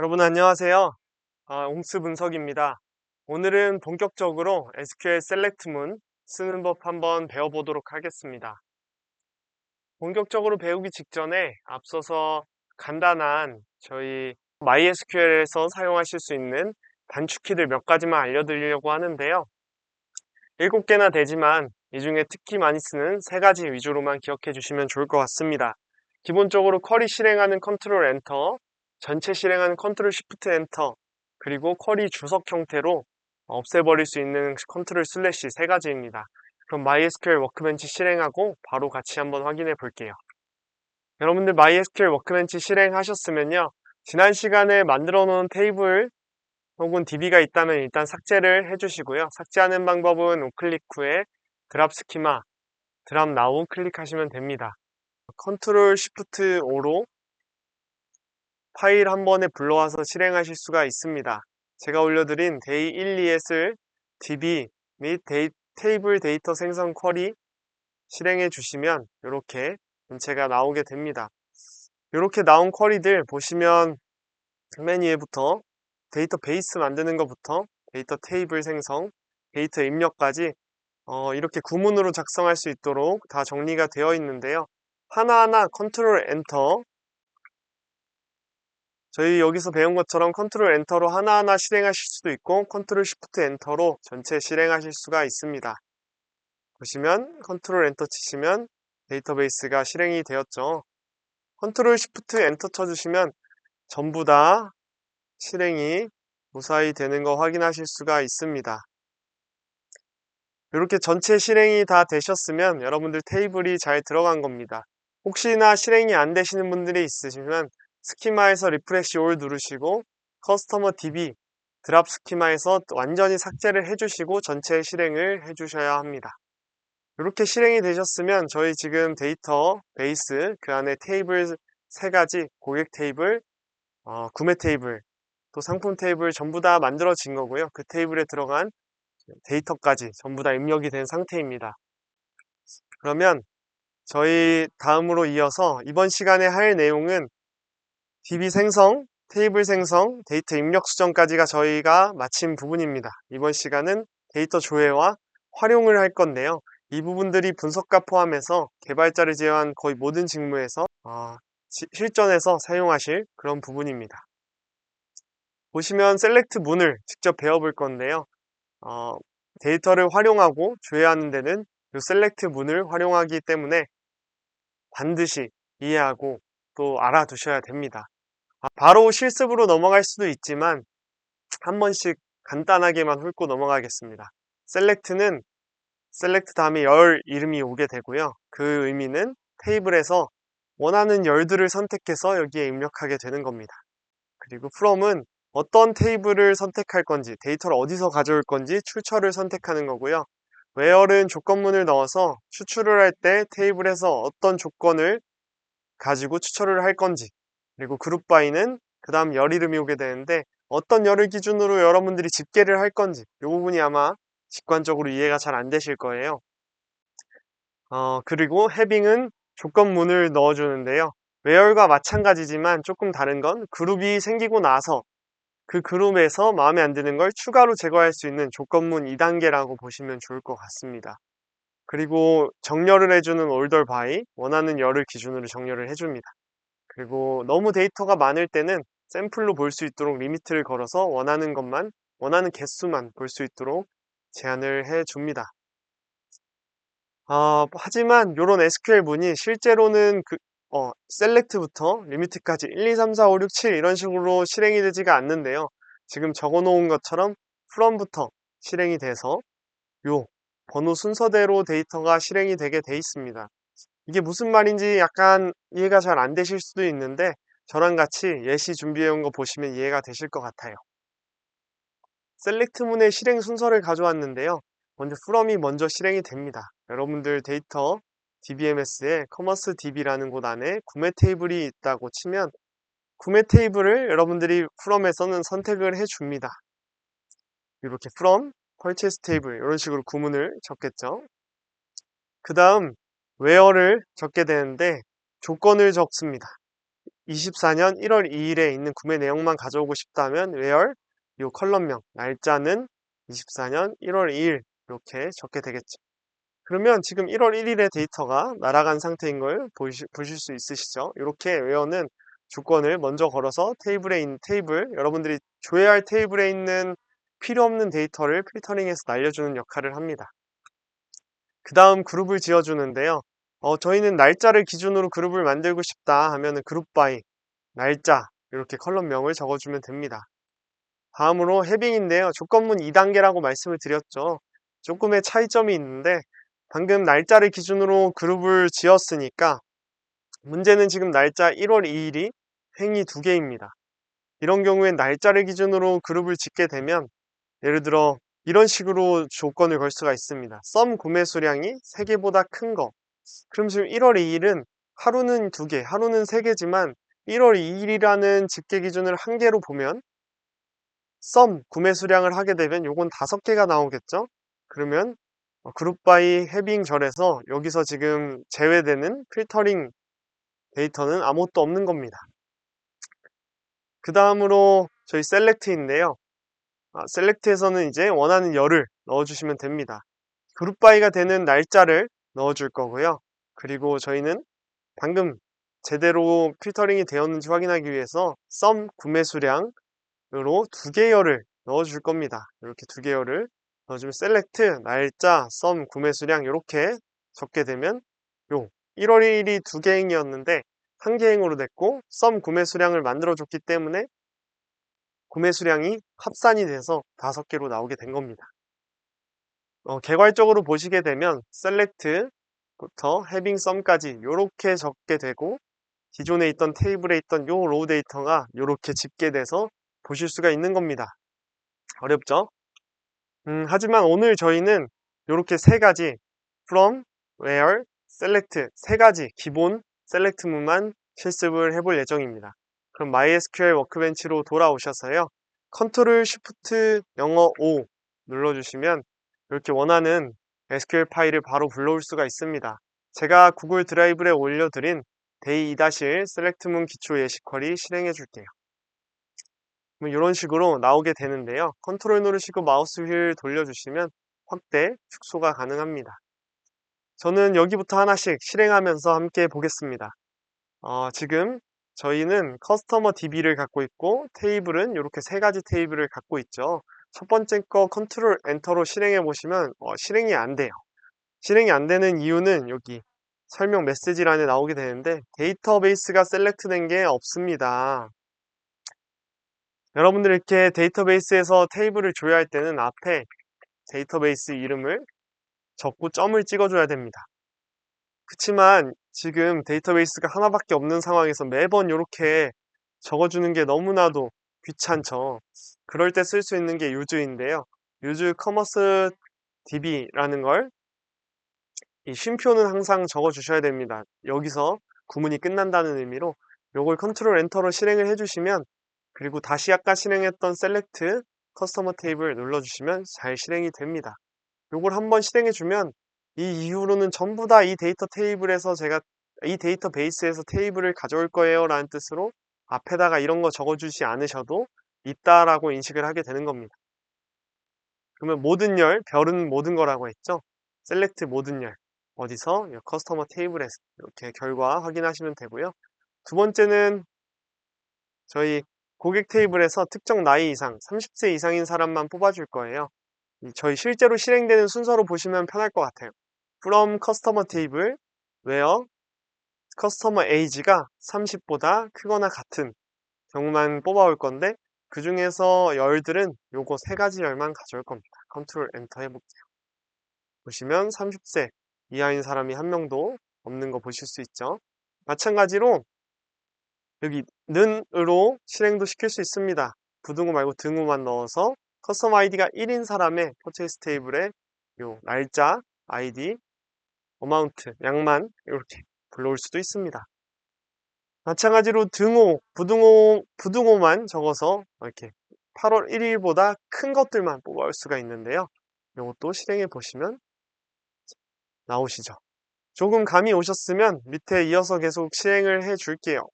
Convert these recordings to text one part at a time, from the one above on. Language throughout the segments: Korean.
여러분 안녕하세요. 아, 옹스 분석입니다. 오늘은 본격적으로 SQL 셀렉트문 쓰는 법 한번 배워보도록 하겠습니다. 본격적으로 배우기 직전에 앞서서 간단한 저희 MySQL에서 사용하실 수 있는 단축키들 몇 가지만 알려드리려고 하는데요. 7개나 되지만 이 중에 특히 많이 쓰는 세 가지 위주로만 기억해 주시면 좋을 것 같습니다. 기본적으로 쿼리 실행하는 컨트롤 엔터, 전체 실행하는 컨트롤 시프트 엔터 그리고 쿼리 주석 형태로 없애버릴 수 있는 컨트롤 슬래시 세 가지입니다. 그럼 MySQL 워크벤치 실행하고 바로 같이 한번 확인해 볼게요. 여러분들 MySQL 워크벤치 실행하셨으면요. 지난 시간에 만들어 놓은 테이블 혹은 DB가 있다면 일단 삭제를 해주시고요. 삭제하는 방법은 우클릭 후에 드랍 스키마, 드랍 나우 클릭하시면 됩니다. 컨트롤 시프트 5로 파일 한 번에 불러와서 실행하실 수가 있습니다. 제가 올려드린 데이 1, 2을 DB 및 데이, 테이블 데이터 생성 쿼리 실행해 주시면 이렇게 전체가 나오게 됩니다. 이렇게 나온 쿼리들 보시면 맨 위에부터 데이터 베이스 만드는 것부터 데이터 테이블 생성, 데이터 입력까지 어, 이렇게 구문으로 작성할 수 있도록 다 정리가 되어 있는데요. 하나하나 컨트롤 엔터 저희 여기서 배운 것처럼 컨트롤 엔터로 하나하나 실행하실 수도 있고 컨트롤 시프트 엔터로 전체 실행하실 수가 있습니다. 보시면 컨트롤 엔터 치시면 데이터베이스가 실행이 되었죠. 컨트롤 시프트 엔터 쳐주시면 전부 다 실행이 무사히 되는 거 확인하실 수가 있습니다. 이렇게 전체 실행이 다 되셨으면 여러분들 테이블이 잘 들어간 겁니다. 혹시나 실행이 안 되시는 분들이 있으시면 스키마에서 리프레시 올 누르시고 커스터머 DB 드랍 스키마에서 완전히 삭제를 해주시고 전체 실행을 해주셔야 합니다. 이렇게 실행이 되셨으면 저희 지금 데이터 베이스 그 안에 테이블 세 가지 고객 테이블, 어, 구매 테이블, 또 상품 테이블 전부 다 만들어진 거고요. 그 테이블에 들어간 데이터까지 전부 다 입력이 된 상태입니다. 그러면 저희 다음으로 이어서 이번 시간에 할 내용은 DB 생성, 테이블 생성, 데이터 입력 수정까지가 저희가 마친 부분입니다. 이번 시간은 데이터 조회와 활용을 할 건데요. 이 부분들이 분석과 포함해서 개발자를 제외한 거의 모든 직무에서 어, 실전에서 사용하실 그런 부분입니다. 보시면 셀렉트 문을 직접 배워볼 건데요. 어, 데이터를 활용하고 조회하는 데는 이 셀렉트 문을 활용하기 때문에 반드시 이해하고 또 알아두셔야 됩니다. 아, 바로 실습으로 넘어갈 수도 있지만 한 번씩 간단하게만 훑고 넘어가겠습니다. 셀렉트는 셀렉트 다음에 열 이름이 오게 되고요. 그 의미는 테이블에서 원하는 열들을 선택해서 여기에 입력하게 되는 겁니다. 그리고 from은 어떤 테이블을 선택할 건지, 데이터를 어디서 가져올 건지 출처를 선택하는 거고요. where은 조건문을 넣어서 추출을 할 때 테이블에서 어떤 조건을 가지고 추출을 할 건지 그리고 그룹 바이는 그 다음 열 이름이 오게 되는데 어떤 열을 기준으로 여러분들이 집계를 할 건지 이 부분이 아마 직관적으로 이해가 잘 안 되실 거예요. 어, 그리고 해빙은 조건문을 넣어주는데요. 웨어과 마찬가지지만 조금 다른 건 그룹이 생기고 나서 그 그룹에서 마음에 안 드는 걸 추가로 제거할 수 있는 조건문 2단계라고 보시면 좋을 것 같습니다. 그리고 정렬을 해주는 올더 바이 원하는 열을 기준으로 정렬을 해줍니다. 그리고 너무 데이터가 많을 때는 샘플로 볼 수 있도록 리미트를 걸어서 원하는 것만, 원하는 개수만 볼 수 있도록 제한을 해 줍니다. 어, 하지만 이런 SQL 문이 실제로는 그, 어, 셀렉트부터 리미트까지 1, 2, 3, 4, 5, 6, 7 이런 식으로 실행이 되지가 않는데요. 지금 적어 놓은 것처럼 from부터 실행이 돼서 요 번호 순서대로 데이터가 실행이 되게 돼 있습니다. 이게 무슨 말인지 약간 이해가 잘 안 되실 수도 있는데 저랑 같이 예시 준비해 온 거 보시면 이해가 되실 것 같아요. 셀렉트문의 실행 순서를 가져왔는데요. 먼저 from이 먼저 실행이 됩니다. 여러분들 데이터 DBMS에 커머스 DB라는 곳 안에 구매 테이블이 있다고 치면 구매 테이블을 여러분들이 from에서는 선택을 해줍니다. 이렇게 from, purchase table 이런 식으로 구문을 적겠죠. 그 다음 where를 적게 되는데 조건을 적습니다. 24년 1월 2일에 있는 구매 내용만 가져오고 싶다면 where 이 컬럼명 날짜는 24년 1월 2일 이렇게 적게 되겠죠. 그러면 지금 1월 1일의 데이터가 날아간 상태인 걸 보시, 보실 수 있으시죠? 이렇게 where는 조건을 먼저 걸어서 테이블에 있는 테이블, 여러분들이 조회할 테이블에 있는 필요 없는 데이터를 필터링해서 날려주는 역할을 합니다. 그 다음 그룹을 지어주는데요. 어, 저희는 날짜를 기준으로 그룹을 만들고 싶다 하면 그룹 바이 날짜 이렇게 컬럼명을 적어주면 됩니다. 다음으로 해빙인데요. 조건문 2단계라고 말씀을 드렸죠. 조금의 차이점이 있는데 방금 날짜를 기준으로 그룹을 지었으니까 문제는 지금 날짜 1월 2일이 행위 두 개입니다. 이런 경우엔 날짜를 기준으로 그룹을 짓게 되면 예를 들어 이런 식으로 조건을 걸 수가 있습니다. 썸 구매 수량이 3개보다 큰 거. 그럼 지금 1월 2일은 하루는 2개, 하루는 3개지만 1월 2일이라는 집계 기준을 한 개로 보면 썸 구매 수량을 하게 되면 요건 5개가 나오겠죠? 그러면 그룹 바이 해빙 절에서 여기서 지금 제외되는 필터링 데이터는 아무것도 없는 겁니다. 그 다음으로 저희 셀렉트인데요. 아, 셀렉트에서는 이제 원하는 열을 넣어주시면 됩니다. 그룹 바이가 되는 날짜를 넣어줄 거고요. 그리고 저희는 방금 제대로 필터링이 되었는지 확인하기 위해서 썸 구매 수량으로 두 개의 열을 넣어줄 겁니다. 이렇게 두 개의 열을 넣어주면 셀렉트, 날짜, 썸 구매 수량 이렇게 적게 되면 요 1월 1일이 두 개 행이었는데 한 개 행으로 됐고 썸 구매 수량을 만들어 줬기 때문에 구매 수량이 합산이 돼서 다섯 개로 나오게 된 겁니다. 어, 개괄적으로 보시게 되면 select부터 having some까지 이렇게 적게 되고 기존에 있던 테이블에 있던 요 로우 데이터가 이렇게 집계돼서 보실 수가 있는 겁니다. 어렵죠? 음, 하지만 오늘 저희는 이렇게 세 가지 from, where, select 세 가지 기본 select문만 실습을 해볼 예정입니다. 그럼 MySQL 워크벤치로 돌아오셔서요. 컨트롤 쉬프트 영어 O 눌러주시면 이렇게 원하는 SQL 파일을 바로 불러올 수가 있습니다. 제가 구글 드라이브에 올려드린 데이 2-1 셀렉트문 기초 예시 쿼리 실행해 줄게요. 이런 식으로 나오게 되는데요. 컨트롤 누르시고 마우스 휠 돌려주시면 확대, 축소가 가능합니다. 저는 여기부터 하나씩 실행하면서 함께 보겠습니다. 어, 지금 저희는 커스터머 DB를 갖고 있고 테이블은 이렇게 세 가지 테이블을 갖고 있죠. 첫 번째 거 컨트롤 엔터로 실행해 보시면 어, 실행이 안 돼요. 실행이 안 되는 이유는 여기 설명 메시지란에 나오게 되는데 데이터베이스가 셀렉트 된 게 없습니다. 여러분들 이렇게 데이터베이스에서 테이블을 조회할 때는 앞에 데이터베이스 이름을 적고 점을 찍어줘야 됩니다. 그렇지만 지금 데이터베이스가 하나밖에 없는 상황에서 매번 이렇게 적어주는 게 너무나도 귀찮죠. 그럴 때 쓸 수 있는 게 유즈인데요. 유즈 커머스 DB라는 걸 이 쉼표는 항상 적어 주셔야 됩니다. 여기서 구문이 끝난다는 의미로 요걸 컨트롤 엔터로 실행을 해주시면 그리고 다시 아까 실행했던 셀렉트 커스터머 테이블 눌러주시면 잘 실행이 됩니다. 요걸 한번 실행해주면 이 이후로는 전부 다 이 데이터 테이블에서 제가 이 데이터 베이스에서 테이블을 가져올 거예요 라는 뜻으로 앞에다가 이런 거 적어주지 않으셔도 있다라고 인식을 하게 되는 겁니다. 그러면 모든 열, 별은 모든 거라고 했죠. 셀렉트 모든 열 어디서 커스터머 테이블에서 이렇게 결과 확인하시면 되고요. 두 번째는 저희 고객 테이블에서 특정 나이 이상, 30세 이상인 사람만 뽑아줄 거예요. 저희 실제로 실행되는 순서로 보시면 편할 것 같아요. From customer table where customer age가 30보다 크거나 같은 경우만 뽑아올 건데 그 중에서 열들은 요거 세 가지 열만 가져올 겁니다. 컨트롤 엔터 해볼게요. 보시면 30세 이하인 사람이 한 명도 없는 거 보실 수 있죠. 마찬가지로 여기 는으로 실행도 시킬 수 있습니다. 부등호 말고 등호만 넣어서 커스텀 아이디가 1인 사람의 퍼체이스 테이블에 요 날짜, 아이디, 어마운트, 양만 이렇게 불러올 수도 있습니다. 마찬가지로 등호, 부등호, 부등호만 적어서 이렇게 8월 1일보다 큰 것들만 뽑아올 수가 있는데요. 이것도 실행해 보시면 나오시죠. 조금 감이 오셨으면 밑에 이어서 계속 실행을 해 줄게요.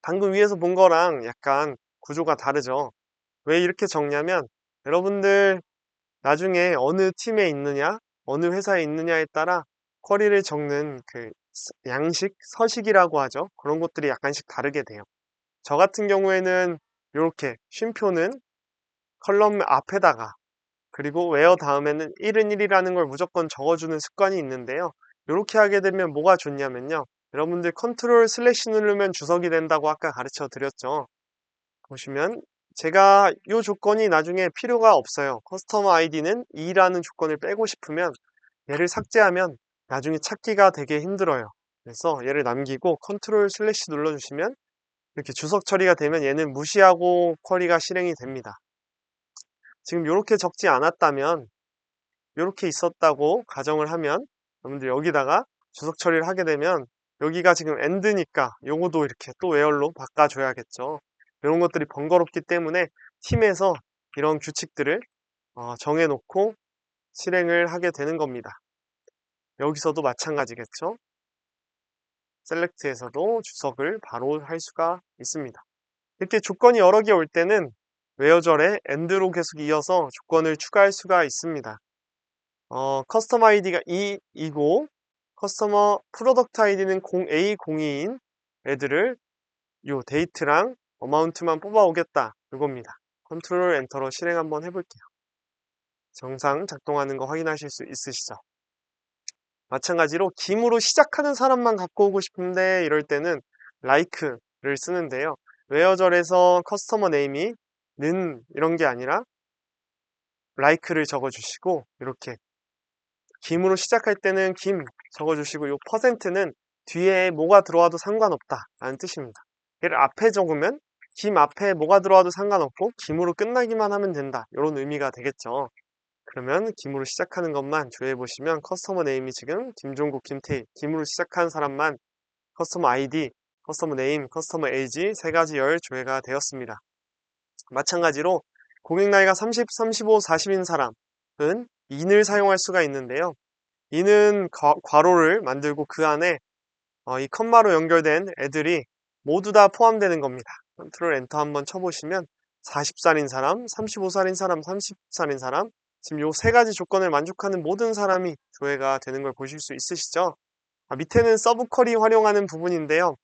방금 위에서 본 거랑 약간 구조가 다르죠. 왜 이렇게 적냐면 여러분들 나중에 어느 팀에 있느냐, 어느 회사에 있느냐에 따라 쿼리를 적는 그 양식, 서식이라고 하죠. 그런 것들이 약간씩 다르게 돼요. 저 같은 경우에는 이렇게 쉼표는 컬럼 앞에다가 그리고 웨어 다음에는 1은 1이라는 걸 무조건 적어주는 습관이 있는데요. 이렇게 하게 되면 뭐가 좋냐면요. 여러분들 컨트롤 슬래시 누르면 주석이 된다고 아까 가르쳐 드렸죠. 보시면 제가 이 조건이 나중에 필요가 없어요. 커스터머 아이디는 2라는 조건을 빼고 싶으면 얘를 삭제하면 나중에 찾기가 되게 힘들어요. 그래서 얘를 남기고 컨트롤 슬래시 눌러주시면 이렇게 주석 처리가 되면 얘는 무시하고 쿼리가 실행이 됩니다. 지금 이렇게 적지 않았다면 이렇게 있었다고 가정을 하면 여러분들 여기다가 주석 처리를 하게 되면 여기가 지금 엔드니까 요거도 이렇게 또 웨얼로 바꿔줘야겠죠. 이런 것들이 번거롭기 때문에 팀에서 이런 규칙들을 어, 정해놓고 실행을 하게 되는 겁니다. 여기서도 마찬가지겠죠. 셀렉트에서도 주석을 바로 할 수가 있습니다. 이렇게 조건이 여러 개 올 때는 웨어절에 end로 계속 이어서 조건을 추가할 수가 있습니다. 어, 커스텀 아이디가 2이고 커스터머 프로덕트 아이디는 0A02인 애들을 요 데이트랑 어마운트만 뽑아오겠다 이겁니다. 컨트롤 엔터로 실행 한번 해볼게요. 정상 작동하는 거 확인하실 수 있으시죠? 마찬가지로 김으로 시작하는 사람만 갖고 오고 싶은데 이럴 때는 like를 쓰는데요. 웨어절에서 커스터머 네임이 는 이런 게 아니라 like를 적어주시고 이렇게 김으로 시작할 때는 김 적어주시고 이 퍼센트는 뒤에 뭐가 들어와도 상관없다 라는 뜻입니다. 얘를 앞에 적으면 김 앞에 뭐가 들어와도 상관없고 김으로 끝나기만 하면 된다 이런 의미가 되겠죠. 그러면 김으로 시작하는 것만 조회해 보시면 커스터머 네임이 지금 김종국, 김태희, 김으로 시작한 사람만 커스터머 아이디, 커스터머 네임, 커스터머 에이지 세 가지 열 조회가 되었습니다. 마찬가지로 고객 나이가 30, 35, 40인 사람은 in을 사용할 수가 있는데요. in은 괄호를 만들고 그 안에 어, 이 컴마로 연결된 애들이 모두 다 포함되는 겁니다. 컨트롤 엔터 한번 쳐보시면 40살인 사람, 35살인 사람, 30살인 사람 지금 요 세 가지 조건을 만족하는 모든 사람이 조회가 되는 걸 보실 수 있으시죠? 아, 밑에는 서브쿼리 활용하는 부분인데요.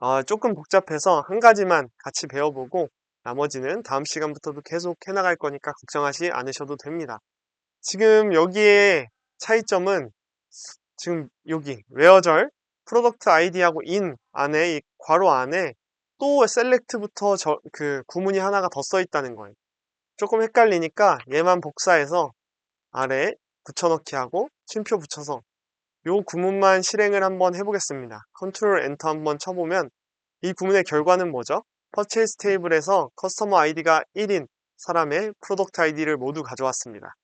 아, 조금 복잡해서 한 가지만 같이 배워보고 나머지는 다음 시간부터도 계속 해나갈 거니까 걱정하지 않으셔도 됩니다. 지금 여기에 차이점은 지금 여기 웨어절 프로덕트 아이디하고 인 안에 이 괄호 안에 또 셀렉트부터 저, 그 구문이 하나가 더 써 있다는 거예요. 조금 헷갈리니까 얘만 복사해서 아래 붙여넣기 하고 쉼표 붙여서 요 구문만 실행을 한번 해보겠습니다. 컨트롤 엔터 한번 쳐보면 이 구문의 결과는 뭐죠? 퍼체이스 테이블에서 커스터머 아이디가 1인 사람의 프로덕트 아이디를 모두 가져왔습니다.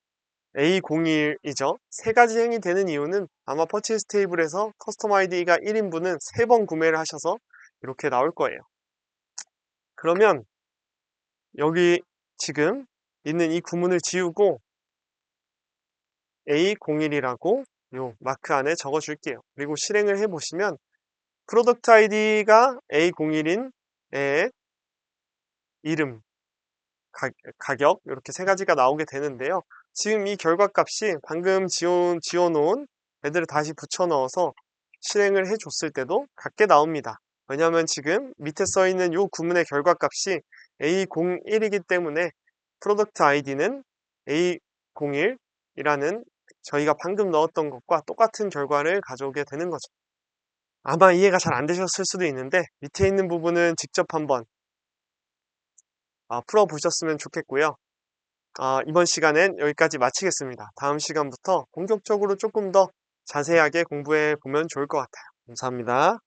A01이죠. 세 가지 행위 되는 이유는 아마 퍼체이스 테이블에서 커스터머 아이디가 1인분은 3번 구매를 하셔서 이렇게 나올 거예요. 그러면 여기 지금 있는 이 구문을 지우고 A01이라고 요 마크 안에 적어 줄게요. 그리고 실행을 해 보시면 프로덕트 아이디가 A01인 의 이름, 가, 격 이렇게 세 가지가 나오게 되는데요. 지금 이 결과값이 방금 지워, 지워놓은 애들을 다시 붙여 넣어서 실행을 해줬을 때도 같게 나옵니다. 왜냐하면 지금 밑에 써 있는 이 구문의 결과값이 A01이기 때문에 프로덕트 아이디는 A01이라는 저희가 방금 넣었던 것과 똑같은 결과를 가져오게 되는 거죠. 아마 이해가 잘 안 되셨을 수도 있는데 밑에 있는 부분은 직접 한번 아, 풀어보셨으면 좋겠고요. 아, 이번 시간엔 여기까지 마치겠습니다. 다음 시간부터 본격적으로 조금 더 자세하게 공부해 보면 좋을 것 같아요. 감사합니다.